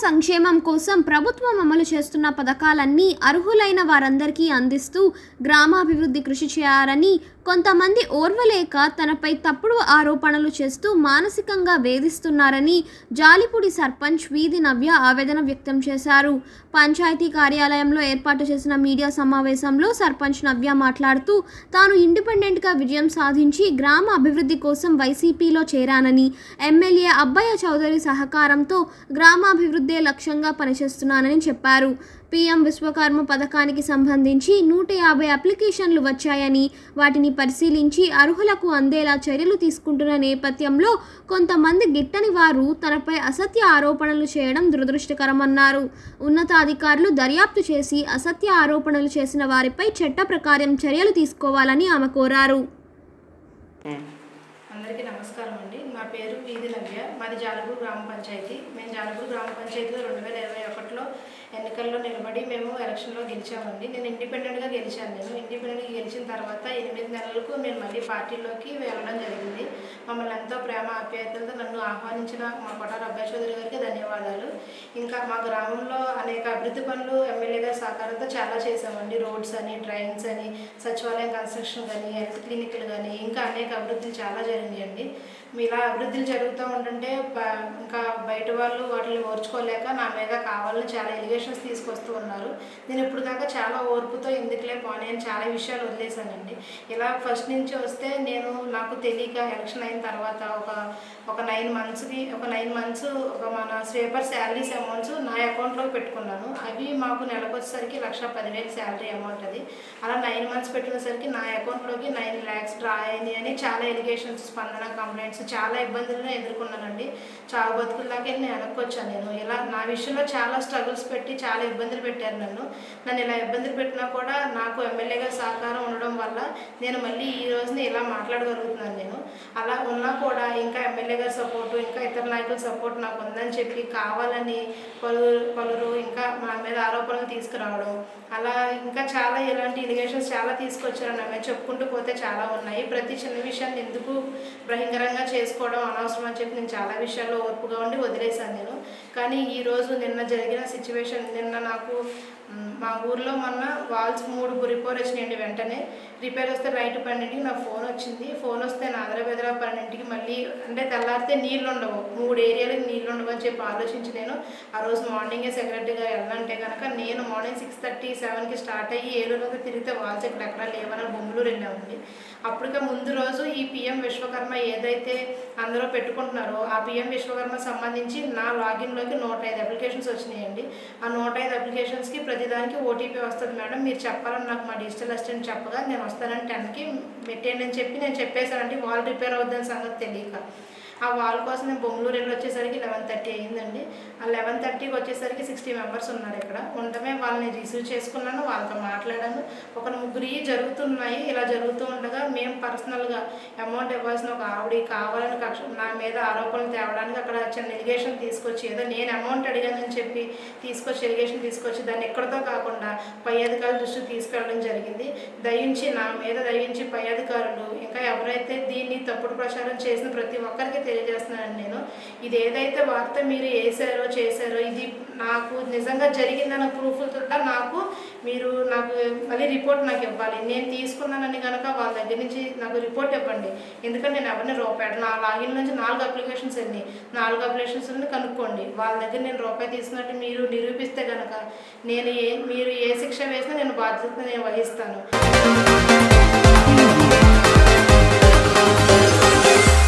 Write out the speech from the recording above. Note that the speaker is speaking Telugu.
సంక్షేమం కోసం ప్రభుత్వం అమలు చేస్తున్న పథకాలన్నీ అర్హులైన వారందరికీ అందిస్తూ గ్రామాభివృద్ధి కృషి చేయాలని కొంతమంది ఓర్వలేక తనపై తప్పుడు ఆరోపణలు చేస్తూ మానసికంగా వేధిస్తున్నారని జాలిపూడి సర్పంచ్ వీధి నవ్య ఆవేదన వ్యక్తం చేశారు. పంచాయతీ కార్యాలయంలో ఏర్పాటు చేసిన మీడియా సమావేశంలో సర్పంచ్ నవ్య మాట్లాడుతూ తాను ఇండిపెండెంట్గా విజయం సాధించి గ్రామ అభివృద్ధి కోసం వైసీపీలో చేరానని ఎమ్మెల్యే అబ్బయ్య చౌదరి సహకారంతో గ్రామాభివృద్ధి లక్ష్యంగా పనిచేస్తున్నానని చెప్పారు. పీఎం విశ్వకర్మ పథకానికి సంబంధించి నూట యాభై అప్లికేషన్లు వచ్చాయని వాటిని పరిశీలించి అర్హులకు అందేలా చర్యలు తీసుకుంటున్న నేపథ్యంలో కొంతమంది గిట్టని వారు తనపై అసత్య ఆరోపణలు చేయడం దురదృష్టకరమన్నారు. ఉన్నతాధికారులు దర్యాప్తు చేసి అసత్య ఆరోపణలు చేసిన వారిపై చట్ట ప్రకారం చర్యలు తీసుకోవాలని ఆమె కోరారు. అందరికీ నమస్కారం అండి. నా పేరు వీధి నవ్య మాది జాలపూర్ గ్రామ పంచాయతీ. మేము జాలపూర్ గ్రామ పంచాయతీలో రెండు వేల ఇరవై ఒకటిలో ఎన్నికల్లో నిలబడి మేము ఎలక్షన్లో గెలిచామండి. నేను ఇండిపెండెంట్గా గెలిచాను. నేను ఇండిపెండెంట్గా గెలిచిన తర్వాత ఎనిమిది నెలలకు మేము మళ్ళీ పార్టీలోకి వెళ్ళడం జరిగింది. మమ్మల్ని ఎంతో ప్రేమ ఆప్యాయతలతో నన్ను ఆహ్వానించిన మా కొట్టార అబ్బాయి చౌదరి గారికి ధన్యవాదాలు. ఇంకా మా గ్రామంలో అనేక అభివృద్ధి పనులు ఎమ్మెల్యే గారి సహకారంతో చాలా చేశామండి. రోడ్స్ అని ట్రైన్స్ అని సచివాలయం కన్స్ట్రక్షన్ కానీ హెల్త్ క్లినిక్లు కానీ ఇంకా అనేక అభివృద్ధులు చాలా జరిగినాయండి మీ ఇలా అభివృద్ధులు జరుగుతూ ఉంటుంటే ఇంకా బయట వాళ్ళు వాటిని ఓర్చుకోలేక నా మీద కావాలని చాలా ఎలిగేషన్స్ తీసుకొస్తూ ఉన్నారు. నేను ఇప్పుడు దాకా చాలా ఓర్పుతో ఎందుకులే పోనీ అని చాలా విషయాలు వదిలేశానండి. ఇలా ఫస్ట్ నుంచి వస్తే నేను నాకు తెలియక ఎలక్షన్ అయిన తర్వాత ఒక ఒక నైన్ మంత్స్కి ఒక నైన్ మంత్స్ ఒక మన స్వేపర్ శాలరీస్ అమౌంట్స్ నా అకౌంట్లో పెట్టుకున్నాను. అవి మాకు నెలకు వచ్చేసరికి లక్ష పదివేలు శాలరీ అమౌంట్ అది. అలా నైన్ మంత్స్ పెట్టినసరికి నా అకౌంట్లోకి నైన్ ల్యాక్స్ డ్రా అయింది అని చాలా ఎలిగేషన్స్ స్పందన కంప్లైంట్స్ చాలా ఇబ్బందులను ఎదుర్కొన్నానండి. చాలా బతుకుల్లాగా నేను వెనక్కి వచ్చాను నేను. ఇలా నా విషయంలో చాలా స్ట్రగుల్స్ పెట్టి చాలా ఇబ్బందులు పెట్టారు నన్ను. నన్ను ఇలా ఇబ్బందులు పెట్టినా కూడా నాకు ఎమ్మెల్యేగా సహకారం ఉండడం వల్ల నేను మళ్ళీ ఈ రోజున ఇలా మాట్లాడగలుగుతున్నాను నేను. అలా ఉన్నా కూడా ఇంకా ఎమ్మెల్యే గారి సపోర్టు ఇంకా ఇతర నాయకుల సపోర్ట్ నాకు ఉందని చెప్పి కావాలని పలువురు పలువురు ఇంకా మా మీద ఆరోపణలు తీసుకురావడం అలా ఇంకా చాలా ఇలాంటి ఇలిగేషన్స్ చాలా తీసుకొచ్చారు నా చెప్పుకుంటూ పోతే చాలా ఉన్నాయి. ప్రతి చిన్న విషయాన్ని ఎందుకు బహిరంగంగా చేసుకోవడం అనవసరం అని చెప్పి నేను చాలా విషయాల్లో ఓర్పుగా ఉండి వదిలేశాను నేను. కానీ ఈరోజు నిన్న జరిగిన సిచ్యువేషన్ నిన్న నాకు మా ఊర్లో మొన్న వాల్స్ మూడు రిపేర్ వచ్చినాయండి వెంటనే. రిపేర్ వస్తే రైట్ పన్నెండింటికి నా ఫోన్ వచ్చింది. ఫోన్ వస్తే నా అదర బెదర పన్నెండుకి మళ్ళీ అంటే తెల్లారితే నీళ్ళు ఉండవు మూడు ఏరియాలకు నీళ్ళు ఉండవు అని చెప్పి ఆలోచించి నేను ఆ రోజు మార్నింగే సెక్రటరీగా వెళ్ళాలంటే కనుక నేను మార్నింగ్ సిక్స్ థర్టీ సెవెన్కి స్టార్ట్ అయ్యి ఏలూరులో తిరిగితే వాల్స్ ఇక్కడ ఎక్కడ లేవని బొమ్మలూరు వెళ్ళామండి అప్పటికే ముందు రోజు ఈ పిఎం విశ్వకర్మ ఏదైతే అందరూ పెట్టుకుంటున్నారో ఆ పిఎం విశ్వకర్మ సంబంధించి నా లాగిన్లోకి నూట ఐదు అప్లికేషన్స్ వచ్చినాయండి. ఆ నూట ఐదు అప్లికేషన్స్కి ప్రతిదానికి ఓటీపీ వస్తుంది మేడం. మీరు చెప్పాలని నాకు మా డిజిటల్ అసిస్టెంట్ చెప్పగా నేను వస్తానని టెన్కి పెట్టేయండి అని చెప్పి నేను చెప్పేశానండి. వాల్ రిపేర్ అవుతుందని సంగతి తెలియక. ఆ వాల్ కోసం నేను బొమ్మలూరు వెళ్ళి వచ్చేసరికి లెవెన్ థర్టీ అయ్యిందండి. ఆ లెవెన్ థర్టీకి వచ్చేసరికి సిక్స్టీ మెంబర్స్ ఉన్నారు ఇక్కడ. ఉండమే వాళ్ళని రిసీవ్ చేసుకున్నాను వాళ్ళతో మాట్లాడాను. ఒక ముగ్గురి జరుగుతున్నాయి. ఇలా జరుగుతూ ఉండగా మేము పర్సనల్గా అమౌంట్ ఇవ్వాల్సిన ఒక ఆవిడ కావాలని కక్ష నా మీద ఆరోపణలు తేవడానికి అక్కడ చిన్న ఎలిగేషన్ తీసుకొచ్చి ఏదో నేను అమౌంట్ అడిగానని చెప్పి తీసుకొచ్చి ఎలిగేషన్ తీసుకొచ్చి దాన్ని ఎక్కడితో కాకుండా పై అధికారుల దృష్టికి తీసుకెళ్ళడం జరిగింది. దయించి నా మీద దయించి పై అధికారులు ఇంకా ఎవరైతే దీన్ని తప్పుడు ప్రచారం చేసిన ప్రతి ఒక్కరికి తెలియజేస్తున్నాను నేను. ఇది ఏదైతే వార్త మీరు వేసారో చేశారో ఇది నాకు నిజంగా జరిగిందన్న ప్రూఫ్లతో నాకు మీరు నాకు మళ్ళీ రిపోర్ట్ నాకు ఇవ్వాలి. నేను తీసుకున్నానని కనుక వాళ్ళ దగ్గర నుంచి నాకు రిపోర్ట్ ఇవ్వండి. ఎందుకంటే నేను ఎవరిని రూపాయి నా లాగిన్ నుంచి నాలుగు అప్లికేషన్స్ అన్ని నాలుగు అప్లికేషన్స్ కనుక్కోండి. వాళ్ళ దగ్గర నేను రూపాయి తీసుకున్నట్టు మీరు నిరూపిస్తే కనుక నేను ఏ మీరు ఏ శిక్ష వేసినా నేను బాధ్యత నేను వహిస్తాను.